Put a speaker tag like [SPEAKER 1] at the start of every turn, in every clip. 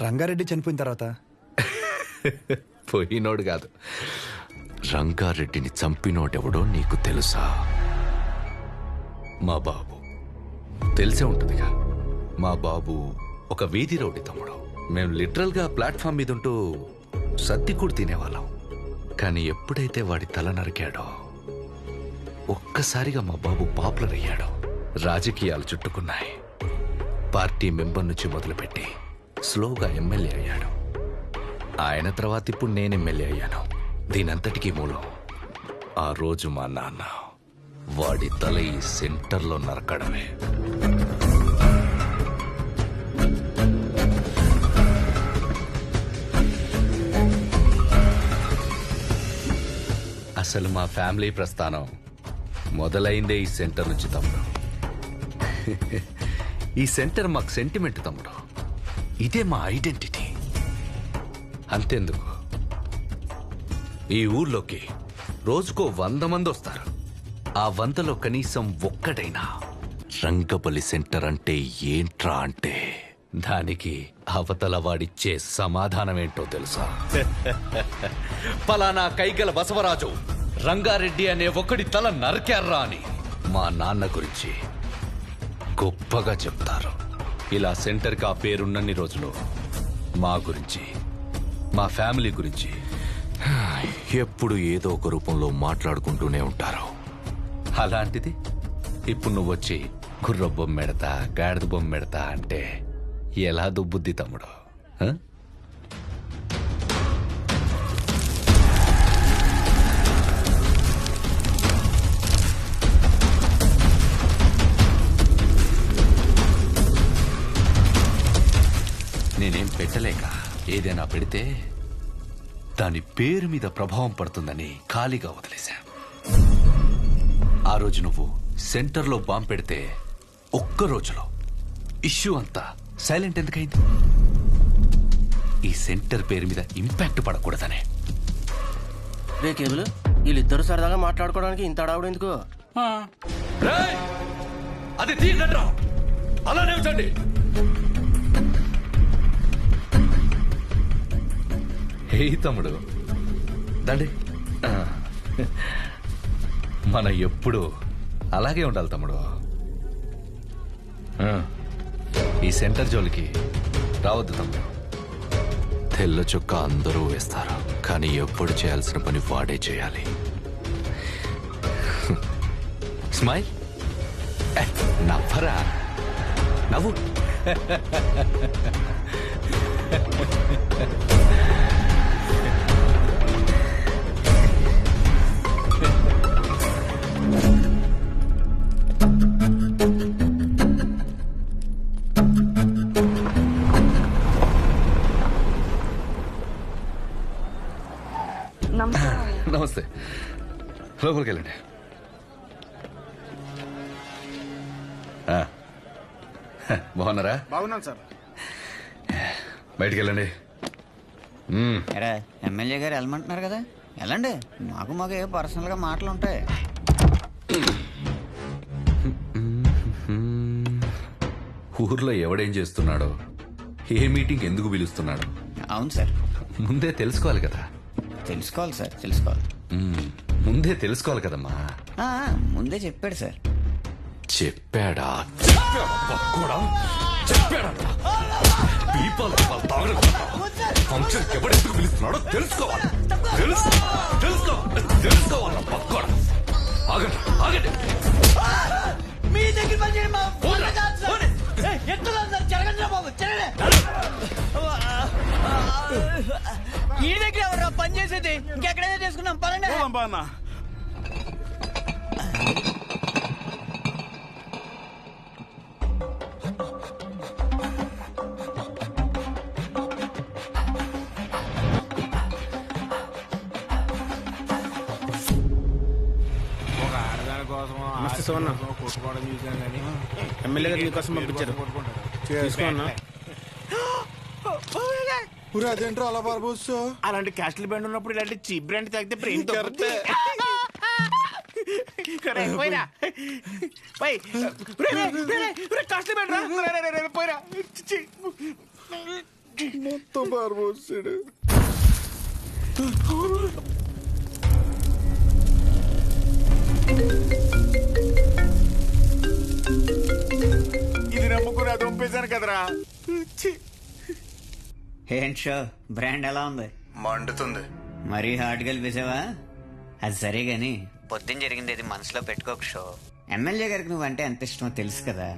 [SPEAKER 1] రంగారెడ్డి చనిపోయిన తర్వాత?
[SPEAKER 2] పోయినోడు కాదు. రంగారెడ్డిని చంపినోడెవడో నీకు తెలుసా? మా బాబు. తెలిసే ఉంటుందిగా. మా బాబు ఒక వీధి రౌడి తమ్ముడు. మేము లిటరల్గా ప్లాట్ఫామ్ మీద ఉంటూ సద్ది కూడా తినేవాళ్ళం. కానీ ఎప్పుడైతే వాడి తల నరికాడో ఒక్కసారిగా మా బాబు పాపులర్ అయ్యాడు రాజకీయాలు చుట్టుకున్నాయి. పార్టీ మెంబర్ నుంచి మొదలుపెట్టి స్లోగా ఎమ్మెల్యే అయ్యాడు. ఆయన తర్వాత ఇప్పుడు నేను ఎమ్మెల్యే అయ్యాను. దీనంతటికీ మూలం ఆ రోజు మా నాన్న వాడి తల ఈ సెంటర్లో నరకడమే. అసలు మా ఫ్యామిలీ ప్రస్థానం మొదలైందే ఈ సెంటర్ నుంచి తమ్ముడు ఈ సెంటర్ మాకు సెంటిమెంట్ తమ్ముడు. ఇదే మా ఐడెంటిటీ అంతెందుకు? ఈ ఊర్లోకి రోజుకో వంద మంది వస్తారు. ఆ వందలో కనీసం ఒక్కడైనా. రంగపల్లి సెంటర్ అంటే ఏంట్రా అంటే? దానికి అవతల వాడిచ్చే సమాధానం ఏంటో తెలుసా? పలానా కైగల బసవరాజు రంగారెడ్డి అనే ఒకడి తల నరికారా అని మా నాన్న గురించి గొప్పగా చెప్తారు. ఇలా సెంటర్కి ఆ పేరున్నన్ని రోజులు మా గురించి మా ఫ్యామిలీ గురించి ఎప్పుడు ఏదో ఒక రూపంలో మాట్లాడుకుంటూనే ఉంటారు. అలాంటిది ఇప్పుడు నువ్వు వచ్చి కుర్ర బొమ్మెడతా గాడిద బొమ్మెడతా అంటే ఎలా దుబ్బుద్ది తమ్ముడు పెడితే దాని పేరు మీద ప్రభావం పడుతుందని ఖాళీగా వదిలేశా ఆ రోజు నువ్వు సెంటర్లో బాంబు పెడితే ఒక్క రోజులో ఇష్యూ అంతా సైలెంట్ ఎందుకైంది? ఈ సెంటర్ పేరు మీద ఇంపాక్ట్ పడకూడదనే.
[SPEAKER 3] రే కేబుల్ వీళ్ళిద్దరు సరదాగా మాట్లాడుకోవడానికి ఇంత అడావుడు ఎందుకు?
[SPEAKER 2] అది అలానే ఉంచండి హే తమ్ముడు. దండి. మన ఎప్పుడు అలాగే ఉండాలి తమ్ముడు. ఈ సెంటర్ జోలికి రావద్దు తమ్ముడు. తెల్ల చొక్క అందరూ వేస్తారు కానీ ఎప్పుడు చేయాల్సిన పని వాడే చేయాలి. స్మైల్. ఏ, నవ్వరా? నవ్వు. లోపలికి వెళ్ళండి బాగున్నారా?
[SPEAKER 4] బాగున్నాను సార్.
[SPEAKER 2] బయటికి వెళ్ళండి.
[SPEAKER 5] ఎరా ఎమ్మెల్యే గారు వెళ్ళమంటున్నారు కదా? వెళ్ళండి. మాకు మాకు ఏ పర్సనల్గా మాటలు ఉంటాయి
[SPEAKER 2] ఊర్లో ఎవడేం చేస్తున్నాడో ఏ మీటింగ్ ఎందుకు పిలుస్తున్నాడో
[SPEAKER 5] అవును సార్.
[SPEAKER 2] ముందే తెలుసుకోవాలి కదా.
[SPEAKER 5] తెలుసుకోవాలి సార్ తెలుసుకోవాలి.
[SPEAKER 2] ముందే తెలుసుకోవాలి కదమ్మా.
[SPEAKER 5] ఆ, ముందే చెప్పాడు సార్.
[SPEAKER 2] చెప్పాడా? చెప్పాడా. పీపాలు తాగడం ఫంక్షన్ పిలుస్తున్నాడో తెలుసుకోవాలి. తెలుసు తెలుసుకో తెలుసుకోవాలి పక్కోడా? ఆగండి ఆగండి.
[SPEAKER 6] మీ దగ్గర పని చేయండి మా ఫోన్ కాదు సార్. ఏ, ఎత్తులేదు సార్ జరగండి రా బాబు ఈ దగ్గర ఎవరు పని చేసేది? ఇంకెక్కడైనా చేసుకున్నాం పనండి
[SPEAKER 4] పోదాం బా అన్న ఒక ఆడదాని కోసం
[SPEAKER 7] నమస్తే సువర్ణ.
[SPEAKER 4] కొట్టుకోవడం చూసాను కానీ
[SPEAKER 7] ఎమ్మెల్యే గారు నీకోసం పంపించారు. తీసుకో అన్న
[SPEAKER 4] అదేంట్రా అలా బారబోసు అలాంటి క్యాస్ట్ల బ్యాండ్ ఉన్నప్పుడు ఇలాంటి చీప్ బ్రాండ్ తాగితే బ్రెయిన్ పోయి. కాస్ట్లీ బ్యాండ్ రా. పోయిరా. మొత్తం పారబోసాడు ఇది నమ్ముకుని అది పంపేశాను కదరా.
[SPEAKER 5] ఏంటి షో బ్రాండ్ ఎలా ఉంది?
[SPEAKER 1] మండుతుంది.
[SPEAKER 5] మరీ హార్డ్ కలిపేసావా అది సరే గాని పొద్దున్న జరిగింది అది మనసులో పెట్టుకోక షో. ఎమ్మెల్యే గారికి నువ్వంటే ఎంత ఇష్టమో తెలుసు కదా.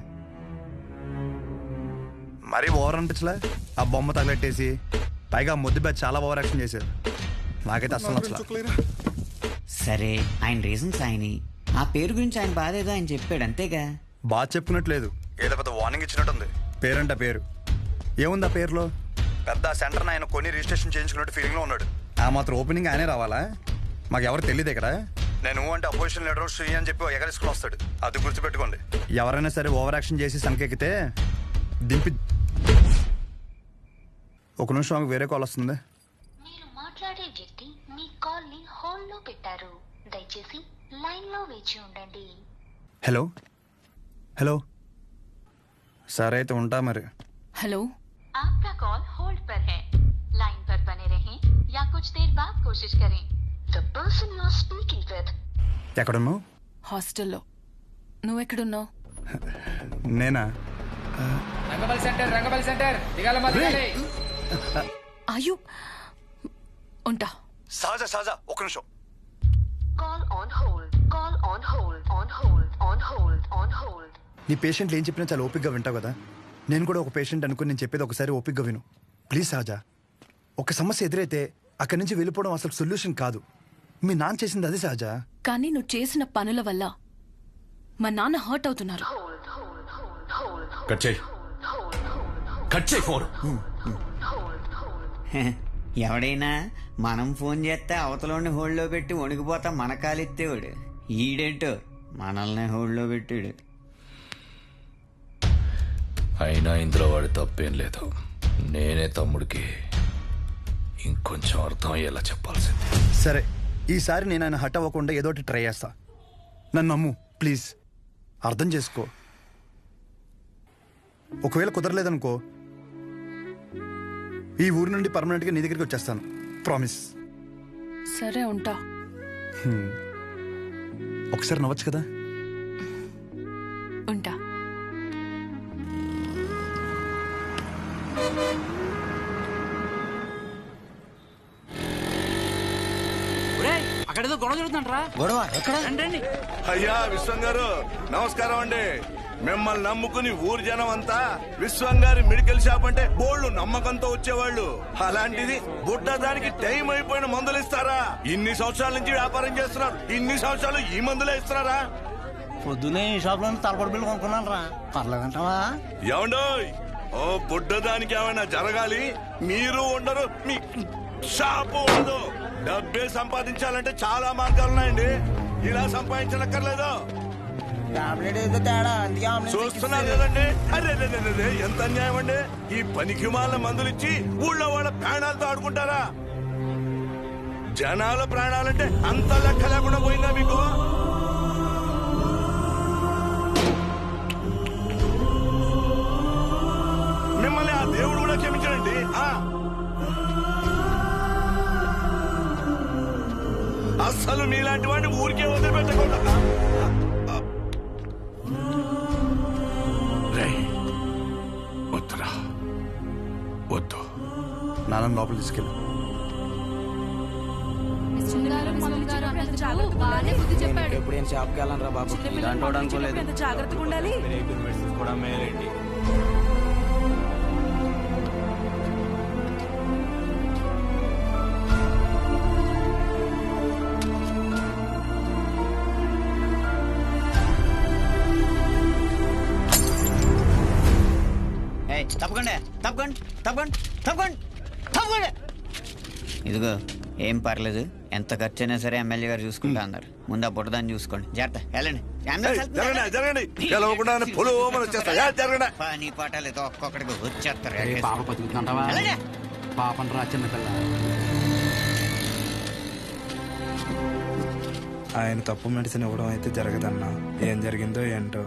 [SPEAKER 1] మరీ ఓవర్ అనిపించలే? ఆ బొమ్మ తగలెట్టేసి పైగా ముద్దు చాలా ఓవర్ యాక్షన్ చేశారు. నాకైతే అస్సలు నచ్చలా.
[SPEAKER 4] చుక్కలేరా?
[SPEAKER 5] సరే ఆయన రీజన్స్ ఆయన. ఆ పేరు గురించి ఆయన బాధ ఏదో ఆయన చెప్పాడు అంతేగా?
[SPEAKER 1] బాగా చెప్పుకున్నట్లేదు ఏదో పెద్ద వార్నింగ్ ఇచ్చినట్టుంది. పేరంట పేరు. ఏముంది ఆ పేరులో? పెద్ద సెంటర్ ఆయన కొన్ని రిజిస్ట్రేషన్ చేయించుకున్నట్టు ఫీలింగ్లో ఉన్నాడు. ఆ మాత్రం ఓపెనింగ్ ఆయనే రావాలా? మాకు ఎవరు తెలియదు ఇక్కడ. నేను అంటే అపోజిషన్ లీడర్ శ్రీ అని చెప్పి ఎగరేసుకుని వస్తాడు. అది గుర్తుపెట్టుకోండి. ఎవరైనా సరే ఓవర్ యాక్షన్ చేసి సంకెక్కితే దింపి ఒక నిమిషం ఆమెకు వేరే కాల్ వస్తుంది.
[SPEAKER 8] మీరు మాట్లాడే వ్యక్తి మీ కాల్ని హోల్డ్లో పెట్టారు. దయచేసి లైన్లో వేచి ఉండండి.
[SPEAKER 1] హలో హలో సరే అయితే ఉంటా మరి.
[SPEAKER 9] हेलो
[SPEAKER 8] या कुछ देर बाद कोशिश करें the person you are speaking with
[SPEAKER 1] ఎక్కడున్నావు
[SPEAKER 9] హాస్టల్లో నువ్వెక్కడున్నావు
[SPEAKER 1] నేనా
[SPEAKER 9] అయ్యో ఉంటా
[SPEAKER 1] సహజ సహజ ఒక నిమిషం
[SPEAKER 8] call on hold call on hold on hold on hold on hold
[SPEAKER 1] నీ పేషెంట్లు ఏం చెప్పినా చాలా ఓపిక్గా వింటావు కదా నేను కూడా ఒక పేషెంట్ అనుకుని నేను చెప్పేది ఒకసారి ఓపిక్గా విను ప్లీజ్ సహజ ఒక సమస్య ఎదురైతే అక్కడి నుంచి వెళ్ళిపోవడం అసలు సొల్యూషన్ కాదు. మీ నాన్న చేసింది అదే సహజ?
[SPEAKER 9] కానీ నువ్వు చేసిన పనుల వల్ల మా నాన్న హర్ట్ అవుతున్నారు.
[SPEAKER 2] కట్ చేయి. కట్ చేయి ఫోన్.
[SPEAKER 5] ఎవడైనా మనం ఫోన్ చేస్తే అవతలోని హోల్డ్లో పెట్టి వణికిపోతా మన కాలెత్తేవాడు. ఈడేంటో మనల్ని హోల్డ్లో పెట్టాడు.
[SPEAKER 2] అయినా ఇందులో వాడి తప్పేం లేదు. నేనే తమ్ముడికి ఇంకొంచెం అర్థం అయ్యేలా చెప్పాల్సింది.
[SPEAKER 1] సరే ఈసారి నేను ఆయన హట్ అవ్వకుండా ఏదో ఒకటి ట్రై చేస్తా. నన్ను నమ్ము ప్లీజ్. అర్థం చేసుకో. ఒకవేళ కుదరలేదనుకో ఈ ఊరి నుండి పర్మనెంట్గా నీ దగ్గరికి వచ్చేస్తాను. ప్రామిస్
[SPEAKER 9] సరే ఉంటా.
[SPEAKER 1] ఒకసారి నవ్వచ్చు కదా?
[SPEAKER 3] అక్కడేదో గొడవ జరుగుతుందంట్రా.
[SPEAKER 5] గొడవ? ఎక్కడ?
[SPEAKER 3] రండి
[SPEAKER 4] అయ్యా విశ్వం గారు నమస్కారం అండి. మిమ్మల్ని నమ్ముకుని ఊరు జనం అంతా విశ్వం గారి మెడికల్ షాప్ అంటే బోళ్ళు నమ్మకంతో వచ్చేవాళ్ళు. అలాంటిది బుడ్డ దానికి టైం అయిపోయిన మందులు ఇస్తారా? ఇన్ని సంవత్సరాల నుంచి వ్యాపారం చేస్తున్నారు. ఇన్ని సంవత్సరాలు ఈ మందులే ఇస్తున్నారా?
[SPEAKER 3] పొద్దునే ఈ షాప్లో తలపడి బిల్లు కొనుక్కున్నాను రా పర్లేదంటావా
[SPEAKER 4] ఏమండోయ్ ఓ బుడ్డ దానికి ఏమైనా జరగాలి? మీరు ఉండరు మీ షాపు ఉండదు. డబ్బే సంపాదించాలంటే చాలా మార్గాలు ఉన్నాయండి. ఇలా సంపాదించనక్కర్లేదు.
[SPEAKER 3] టాబ్లెట్ ఏదో తేడా అందుకే ఆమ్లెట్
[SPEAKER 4] చూస్తున్నారు కదండి. అరే రే, రే, రే, రే, ఎంత అన్యాయం అండి. ఈ పనికి మాల మందులు ఇచ్చి ఊళ్ళో వాళ్ళ ప్రాణాలతో ఆడుకుంటారా? జనాల ప్రాణాలంటే అంత లెక్క లేకుండా పోయిందా మీకు? మిమ్మల్ని ఆ దేవుడు కూడా క్షమించడండి. ఆ. అస్సలు మీలాంటి వాడిని ఊరికే వదిలిపెట్టకుండా. వద్దురా. వద్దు.
[SPEAKER 1] నాన్న లోపల తీసుకెళ్ళి.
[SPEAKER 3] ఎప్పుడు ఏం షాప్కి వెళ్ళాను రా బాబు ఇలాంటి వాడు అనుకోలేదు
[SPEAKER 9] జాగ్రత్తగా ఉండాలి.
[SPEAKER 5] తప్పకుండా తప్పకండి తప్పకండి తప్పకండి తప్పకండి. ఇదిగో ఏం పర్లేదు. ఎంత ఖర్చు అయినా సరే ఎమ్మెల్యే గారు చూసుకుంటా అన్నారు. ముందు ఆ బుట్టదాన్ని చూసుకోండి. జాగ్రత్త వెళ్ళండి. పని ఒక్కొక్కడికి వచ్చేస్తారు.
[SPEAKER 3] పాప బతుకుతుంటావా
[SPEAKER 5] వెళ్ళండి.
[SPEAKER 3] పాపం రా చిన్నపిల్ల
[SPEAKER 7] ఆయన తప్పు మెడిసిన్ ఇవ్వడం అయితే జరగదన్నా. ఏం జరిగిందో ఏంటో.